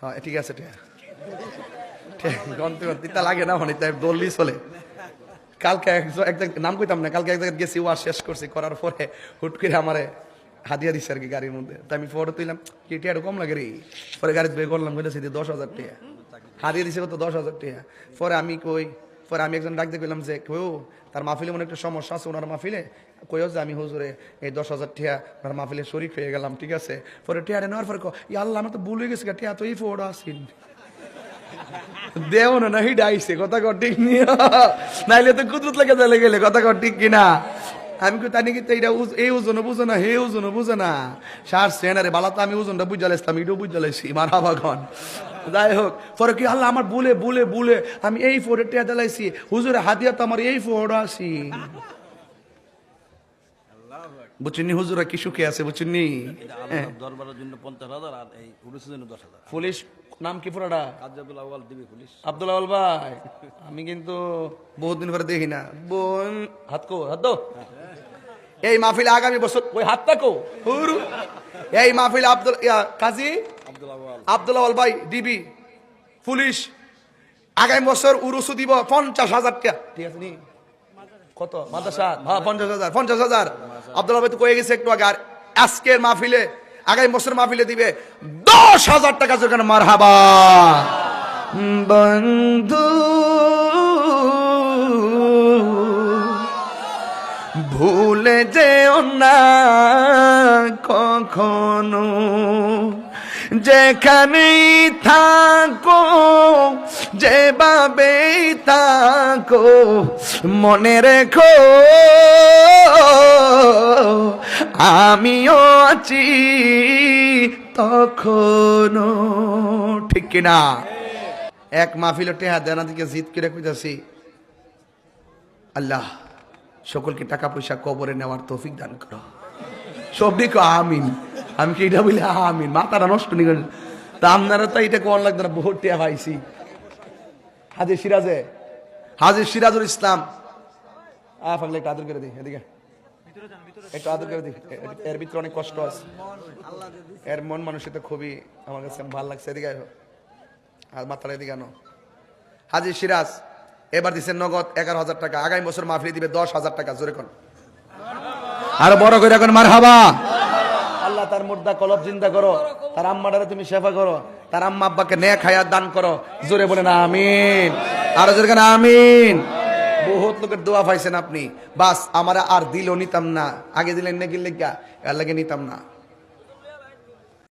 হ্যাঁ ঠিক আছে গন্তে গন্তে তা লাগে না মানে তাই বললি চলে। কালকে একজন নাম কইতাম না, কালকে এক জায়গায় গেছি ওয়ার শেষ করছি, করার পরে হুট করে আমারে হাদিয়া দিচ্ছে আর কি গাড়ির মধ্যে। তা আমি ফটো তুইলাম, কি টিয়াটা কম লাগে রে? পরে গাড়িতে বের করলাম, কইতেছি যে দশ হাজার টাকা হাদিয়া দিছে কত দশ হাজার টাকা পরে আমি কই পরে আমি একজন ডাকতে কইলাম যে কেউ তার মাহফিলে মনে একটা সমস্যা আছে ওনার মাহফিলে? কইও যে, আমি হুজুরে এই দশ হাজার টিয়া ওনার মাহফিলে শরিক হয়ে গেলাম, ঠিক আছে? পরে টিয়াটা নেওয়ার পরে কো ই আল্লাহ, আমার তো ভুলে গেছে টিয়া তো এই ফটো আসিন দেও না নাহি ডাইছে কথা কর, ঠিক নাইলে তো কুদরত লেগে চলে গেলে, কথা কর, ঠিক কিনা? আমি কই, তানি কিন্তু উজ- এই ওজন বুঝে না, হে ওজন বুঝে না? সার সেনারে, বালা তো আমি ওজনটা বুঝালাইছিলাম এটাও বুঝালাইছি মারা বাগন যাই হোক পরে কি আল্লাহ আমার বলে বলে বলে আমি এই ফোরে টিয়া দিলাইছি হুজুরে হাতিয়া তো আমার এই ফোড় আসি বুঝছেন হুজুরা কি সুখে আছে বুঝছেন হ্যাঁ। দরবারের জন্য পঞ্চাশ হাজার আর এই উড়িষ্যার জন্য দশ হাজার। পুলিশ নাম কি পুরাটা? আব্দুল আওয়াল ভাই আমি কিন্তু বহুত দিন পরে দেখি না। বোন হাত কো হাত দো এই মাহফিলে আগামী বছর ওই হাতটা কো। হুরু। এই মাহফিলে আব্দুল কাজী? আব্দুল আওয়াল ভাই ডিবি পুলিশ। আগামী বছর উরুসু দিব পঞ্চাশ হাজার টাকা। ঠিক আছে নি। কত? মাদ্রাসা? হ্যাঁ পঞ্চাশ হাজার পঞ্চাশ হাজার। আব্দুল ভাই তো কয়ে গেছে একটু আগে আর আজকের মাহফিলে আগামী বছর মাহফিলে দিবে দশ হাজার টাকা যেখানে মার হাবা বন্ধু ভুলে যেও না কখনো। যেখানেই থাকো যেভাবে থাকো, মনে রেখো, আমিও আছি তখনও। ঠিক কিনা? এক মাহফিল টেহা দেনা দিকে জিত করে কইতাছি, আল্লাহ, সকলকে টাকা পয়সা কবরে নেওয়ার তৌফিক দান করো। সবই কো আমিন। আমি কি এটা বলি? আমিন, মাথাটা নষ্ট নি তা আপনারা তো এটা কোন লাগতো না, বহুত টিয়া পাইছি। হাজির সিরাজে, হাজির সিরাজুল ইসলাম। একটু আদর করে দিই, এদিকে। একটু আদর করে দিই এর ভিতরে অনেক কষ্ট আছে। এর মন মানুষের তো খুবই, আমার কাছে ভালো লাগছে, এদিকে আর মাথাটা এদিকে আনো। হাজির সিরাজ, এবার দিচ্ছে নগদ এগারো হাজার টাকা। আগামী বছর মাফিয়ে দিবে দশ হাজার টাকা, জোরে কোন। আর বড় করে এখন মার হাবা তার মুর্দা কলব জিন্দা করো। তার আম্মাটারে তুমি সেবা করো। তার আম্মা আব্বাকে নে খায়া দান করো। জোরে বলে না আমিন। আর জোরে আমিন? বহুত লোকের দোয়া পাইছেন আপনি। বাস, আমারা আর দিল নিতাম না। আগে দিলেন নাকি লেগা? এর লাগে নিতাম না।